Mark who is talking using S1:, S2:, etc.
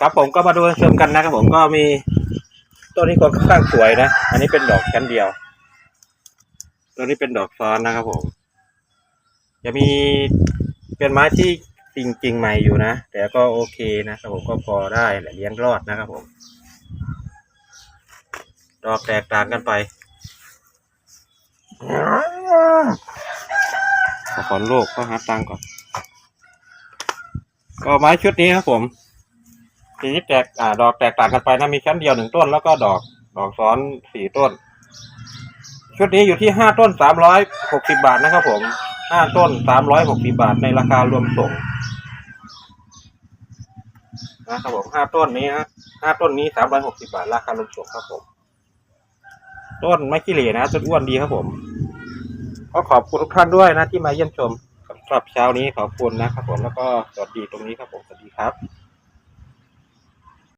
S1: ครับผมก็มาดูชมกันนะครับผมก็มีต้นนี้ก็ค่อนข้างสวยนะ อันนี้เป็นดอกชั้นเดียวตัวนี้เป็นดอกซ้อนนะครับผม จะมีเป็นไม้ที่จริงๆใหม่อยู่นะแต่ก็โอเคนะครับผมก็พอได้แหละเลี้ยงรอดนะครับผม ดอกแตกต่างกันไปขอขอโลกก็หาตังก่อน ก็ไม้ชุดนี้ครับผม ทีแตกอ่าดอกแตกต่างกันไปนะมีชั้นเดียวหนึ่งต้นแล้วก็ดอกดอกซ้อนสี่ต้น ชุดนี้อยู่ที่ห้าต้นสามร้อยหกสิบาทนะครับผมห้าต้นสามร้อยหกสิบาทในราคารวมส่งนะครับผมห้าต้นนี้ฮะห้าต้นนี้สามร้อยหกสิบาท ราคารวมส่งครับผม ต้นไม่ขี้เหร่นะต้นอ้วนดีครับผมก็ขอบคุณทุกท่านด้วยนะที่มาเยี่ยมชมสำหรับเช้านี้ขอบคุณนะครับผมแล้วก็สวัสดีตรงนี้ครับผมสวัสดีครับ